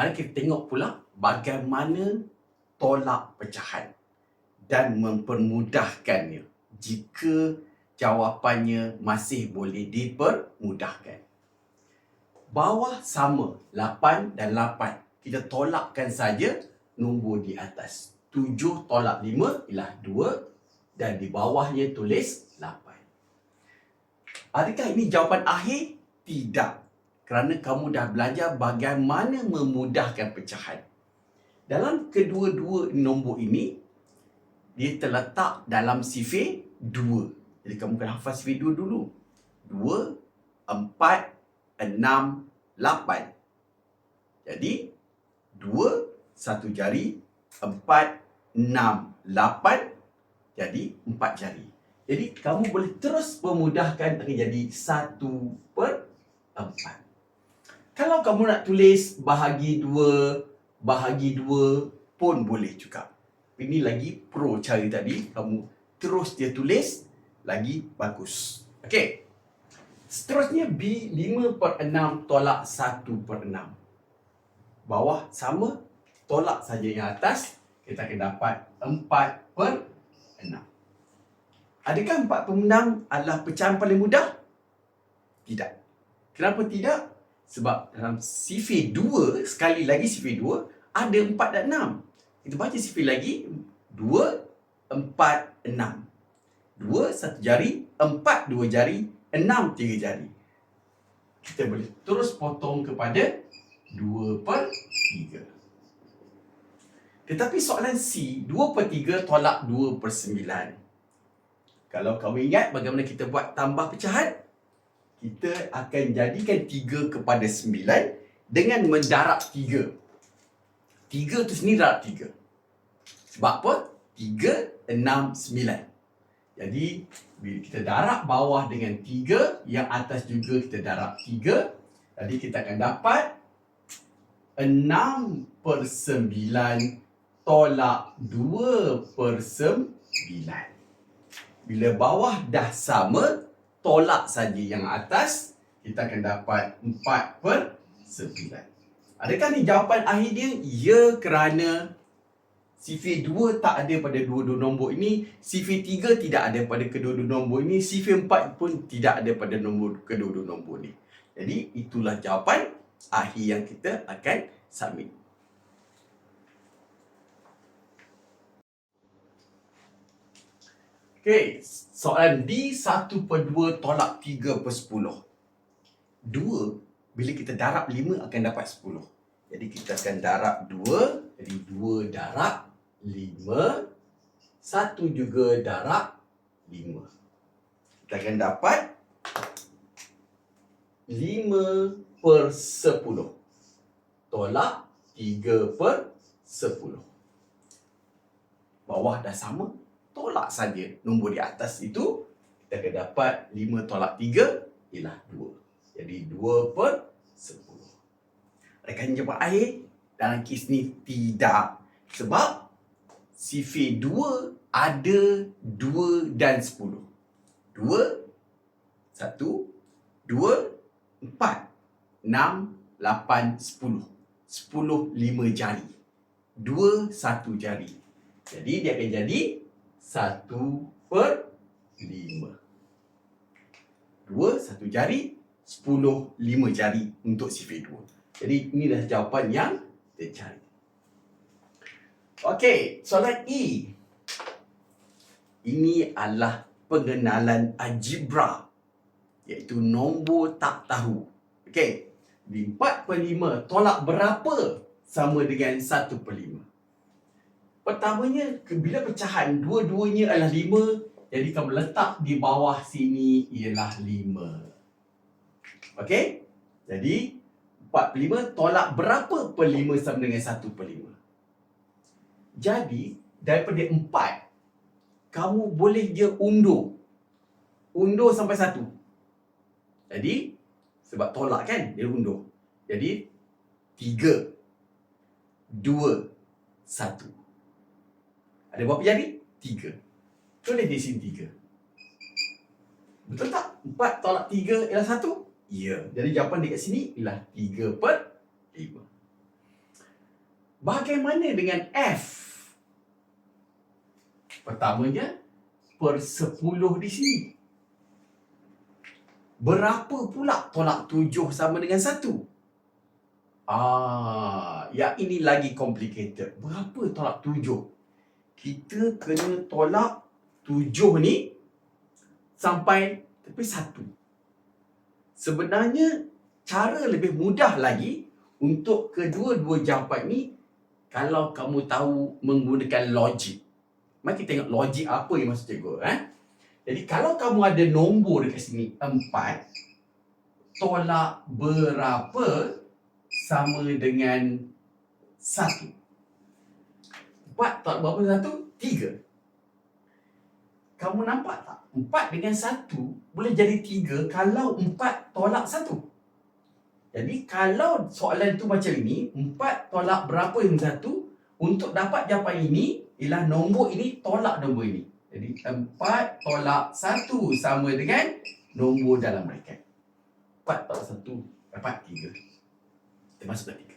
Mari kita tengok pula bagaimana tolak pecahan dan mempermudahkannya jika jawapannya masih boleh dipermudahkan. Bawah sama 8 dan 8. Kita tolakkan saja nombor di atas. 7 tolak 5 ialah 2 dan di bawahnya tulis 8. Adakah ini jawapan akhir? Tidak. Kerana kamu dah belajar bagaimana memudahkan pecahan. Dalam kedua-dua nombor ini, dia terletak dalam sifir 2. Jadi kamu kena hafal sifir 2 dulu. 2, 4, 6, 8. Jadi, 2, satu jari, 4, 6, 8. Jadi, 4 jari. Jadi, kamu boleh terus memudahkan akan jadi 1 per 4. Kalau kamu nak tulis bahagi 2, bahagi 2 pun boleh juga. Ini lagi pro cara tadi. Kamu terus dia tulis, lagi bagus. Okey. Seterusnya B 5 per 6 tolak 1 per 6. Bawah sama, tolak saja yang atas. Kita akan dapat 4 per 6. Adakah 4 per 6 adalah pecahan paling mudah? Tidak. Kenapa tidak? Sebab dalam sifir 2, sekali lagi sifir 2, ada 4 dan 6. Kita baca sifir lagi, 2, 4, 6. 2, satu jari, 4, dua jari, 6, tiga jari. Kita boleh terus potong kepada 2 per 3. Tetapi soalan C, 2 per 3 tolak 2 per 9. Kalau kamu ingat bagaimana kita buat tambah pecahan, kita akan jadikan 3 kepada 9 dengan mendarab 3. 3 tu sendiri darab 3. Sebab apa? 3, 6, 9. Jadi, bila kita darab bawah dengan 3, yang atas juga kita darab 3. Jadi, kita akan dapat 6 per 9 tolak 2 per 9. Bila bawah dah sama, tolak saja yang atas, kita akan dapat 4 per 9. Adakah ni jawapan akhir dia? Ya kerana sifir 2 tak ada pada dua-dua nombor ini, sifir 3 tidak ada pada kedua-dua nombor ini, sifir 4 pun tidak ada pada nombor kedua-dua nombor ini. Jadi itulah jawapan akhir yang kita akan submit. Okey, soalan D 1 per 2 tolak 3 per 10. 2, bila kita darab 5 akan dapat 10. Jadi kita akan darab 2, jadi 2 darab 5, 1 juga darab 5. Kita akan dapat 5 per 10. Tolak 3 per 10. Bawah dah sama, tolak saja nombor di atas itu kita akan dapat 5 tolak 3 ialah 2. Jadi 2 per 10. Rekan jawab akhir dalam kes ni tidak. Sebab sifir 2 ada 2 dan 10. 2, 1, 2, 4, 6, 8, 10. 10, 5 jari. 2, 1 jari. Jadi dia akan jadi satu per lima. Dua, satu jari. Sepuluh, lima jari untuk sifir dua. Jadi inilah jawapan yang kita cari. Okey, soalan E. Ini adalah pengenalan algebra. Iaitu nombor tak tahu. Okey, di 4 per 5 tolak berapa sama dengan 1 per 5? Pertamanya, bila pecahan dua-duanya adalah lima, jadi kamu letak di bawah sini ialah lima. Okey? Jadi, empat per lima tolak berapa per lima sama dengan satu per lima? Jadi, daripada empat, kamu boleh je undur. Undur sampai satu. Jadi, sebab tolak kan, dia undur. Jadi, tiga, dua, satu. Ada berapa jari? Tiga. Tulis di sini tiga. Betul tak? Empat tolak tiga ialah satu? Ya. Jadi jawapan dekat sini ialah tiga per lima. Bagaimana dengan F? Pertamanya, per 10 di sini. Berapa pula tolak 7 sama dengan 1? Ah, yang ini lagi complicated. Berapa tolak 7? Kita kena tolak 7 ni sampai tepi 1. Sebenarnya cara lebih mudah lagi untuk kedua-dua jawapan ni kalau kamu tahu menggunakan logik. Mari kita tengok logik apa yang maksud cikgu. Eh? Jadi kalau kamu ada nombor dekat sini, 4, tolak berapa sama dengan 1. 4 tolak berapa dengan 1? 3. Kamu nampak tak? 4 dengan 1 boleh jadi 3 kalau 4 tolak 1. Jadi kalau soalan tu macam ini, 4 tolak berapa dengan 1, untuk dapat jawapan ini, ialah nombor ini tolak nombor ini. Jadi 4 tolak 1 sama dengan nombor dalam bracket. 4 tolak 1 dapat 3. Kita masukkan 3.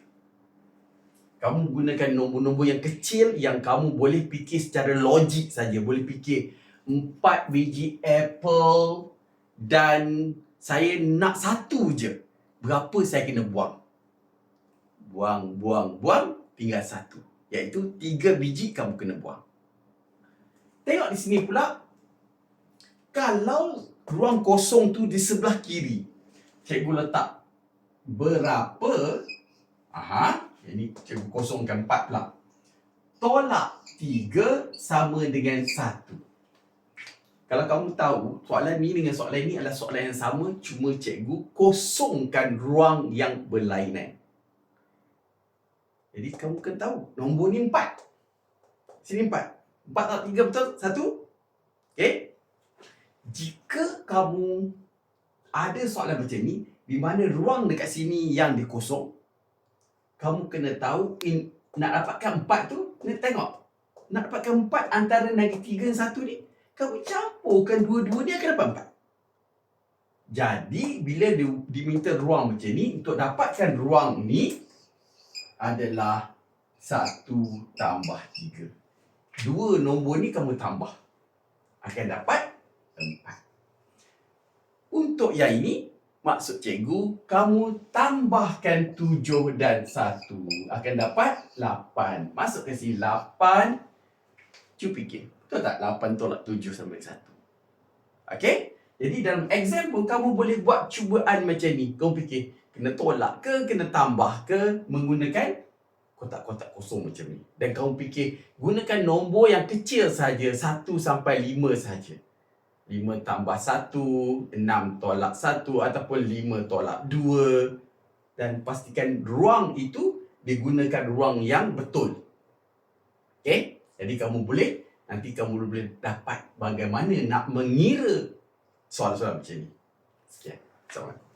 Kamu gunakan nombor-nombor yang kecil yang kamu boleh fikir secara logik saja. Boleh fikir 4 biji apple dan saya nak satu je. Berapa saya kena buang? Buang, buang, buang. Tinggal satu. Iaitu tiga biji kamu kena buang. Tengok di sini pula. Kalau ruang kosong tu di sebelah kiri. Cikgu letak berapa. Aha. Ini cikgu kosongkan empat pula. Tolak tiga sama dengan satu. Kalau kamu tahu, soalan ni dengan soalan ni adalah soalan yang sama, cuma cikgu kosongkan ruang yang berlainan. Jadi kamu kena tahu, nombor ni empat. Sini empat. Empat tak tiga betul? Satu? Okay? Jika kamu ada soalan macam ni, di mana ruang dekat sini yang dikosong, kamu kena tahu in, nak dapatkan empat tu, kena tengok. Nak dapatkan empat antara negatif tiga dan satu ni, kamu campurkan dua-dua ni akan dapat empat. Jadi, bila di, diminta ruang macam ni, untuk dapatkan ruang ni adalah satu tambah tiga. Dua nombor ni kamu tambah. Akan dapat empat. Untuk yang ini, maksud cikgu, kamu tambahkan tujuh dan satu. Akan dapat lapan. Masukkan sini lapan. Cuba fikir. Betul tak 8 tolak 7 sama dengan 1? Okay? Jadi dalam example kamu boleh buat cubaan macam ni. Kamu fikir, kena tolak ke, kena tambah ke menggunakan kotak-kotak kosong macam ni. Dan kamu fikir, gunakan nombor yang kecil saja 1 sampai 5 saja. 5 tambah 1, 6 tolak 1 ataupun 5 tolak 2. Dan pastikan ruang itu digunakan ruang yang betul. Okay? Jadi kamu boleh nanti kamu boleh dapat bagaimana nak mengira soal-soal macam ni. Sekian. Assalamualaikum.